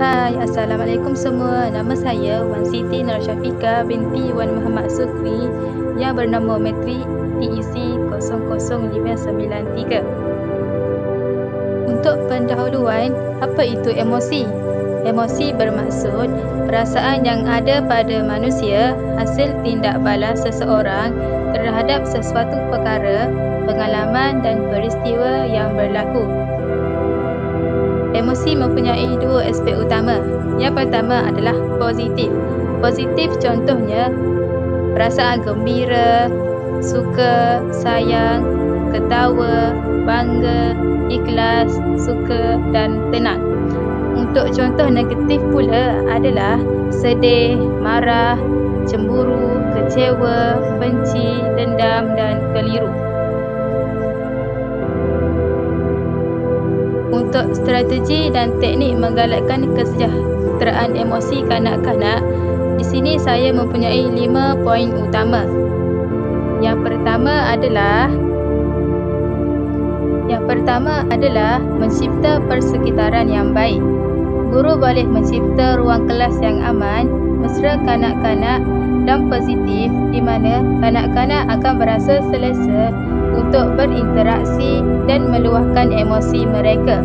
Hai, Assalamualaikum semua. Nama saya Wan Siti Nur Syafika binti Wan Muhammad Sukri yang bernama metrik TEC 0093. Untuk pendahuluan, apa itu emosi? Emosi bermaksud perasaan yang ada pada manusia hasil tindak balas seseorang terhadap sesuatu perkara, pengalaman dan peristiwa yang berlaku. Emosi mempunyai dua aspek utama. Yang pertama adalah positif. Positif contohnya perasaan gembira, suka, sayang, ketawa, bangga, ikhlas, suka dan tenang. Untuk contoh negatif pula adalah sedih, marah, cemburu, kecewa, benci, strategi dan teknik menggalakkan kesejahteraan emosi kanak-kanak, di sini saya mempunyai lima poin utama. Yang pertama adalah yang pertama adalah mencipta persekitaran yang baik. Guru boleh mencipta ruang kelas yang aman, mesra kanak-kanak dan positif di mana kanak-kanak akan berasa selesa untuk berinteraksi dan meluahkan emosi mereka.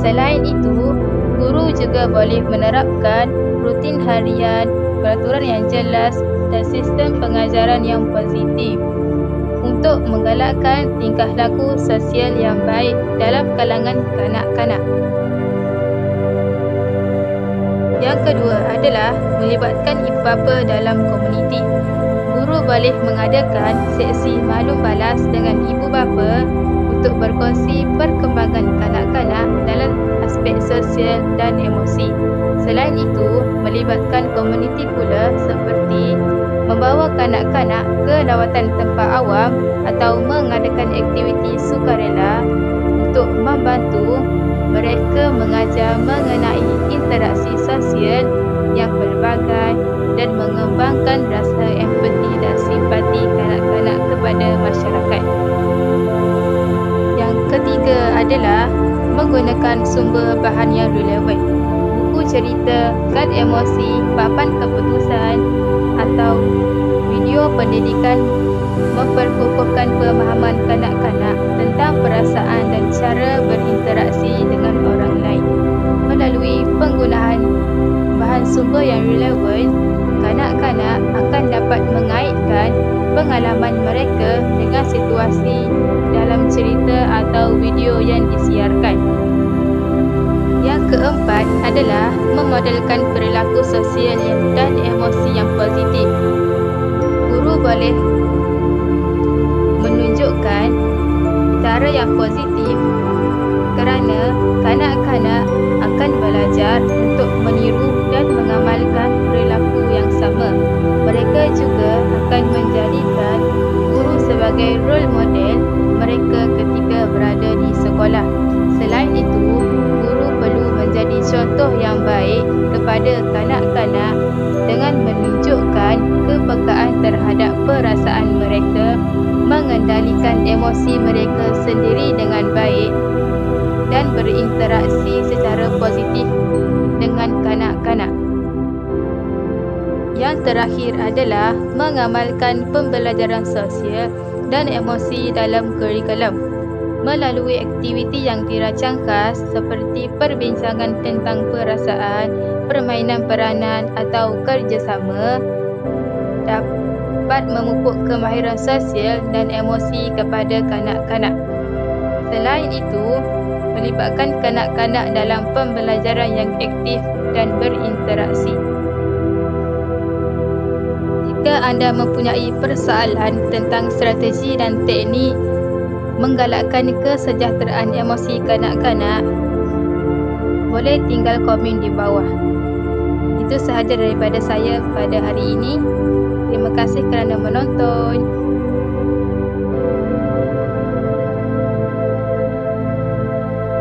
Selain itu, guru juga boleh menerapkan rutin harian, peraturan yang jelas dan sistem pengajaran yang positif untuk menggalakkan tingkah laku sosial yang baik dalam kalangan kanak-kanak. Yang kedua adalah melibatkan ibu bapa dalam komuniti guru boleh mengadakan sesi maklum balas dengan ibu bapa untuk berkongsi perkembangan kanak-kanak dalam aspek sosial dan emosi. Selain itu, melibatkan komuniti pula seperti membawa kanak-kanak ke lawatan tempat awam atau mengadakan aktiviti sukarela untuk membantu mereka mengajar mengenai interaksi sosial yang pelbagai dan mengembangkan rasa sumber bahan yang relevan. Buku cerita, kad emosi, papan keputusan atau video pendidikan memperkukuhkan pemahaman kanak-kanak tentang perasaan dan cara berinteraksi dengan orang lain melalui penggunaan bahan sumber yang relevan, kanak-kanak akan dapat mengaitkan pengalaman mereka dengan situasi dalam cerita atau video yang disiarkan. Adalah memodelkan perilaku sosial dan emosi yang positif. Guru boleh menunjukkan cara yang positif kerana kanak-kanak akan belajar untuk meniru dan mengamalkan perilaku yang sama. Mereka juga akan menjadikan guru sebagai role model kepada kanak-kanak dengan menunjukkan kepekaan terhadap perasaan mereka, mengendalikan emosi mereka sendiri dengan baik dan berinteraksi secara positif dengan kanak-kanak. Yang terakhir adalah mengamalkan pembelajaran sosial dan emosi dalam kurikulum melalui aktiviti yang dirancang khas seperti perbincangan tentang perasaan, permainan peranan atau kerjasama dapat memupuk kemahiran sosial dan emosi kepada kanak-kanak. Selain itu, melibatkan kanak-kanak dalam pembelajaran yang aktif dan berinteraksi. Jika anda mempunyai persoalan tentang strategi dan teknik menggalakkan kesejahteraan emosi kanak-kanak, boleh tinggal komen di bawah. Itu sahaja daripada saya pada hari ini. Terima kasih kerana menonton.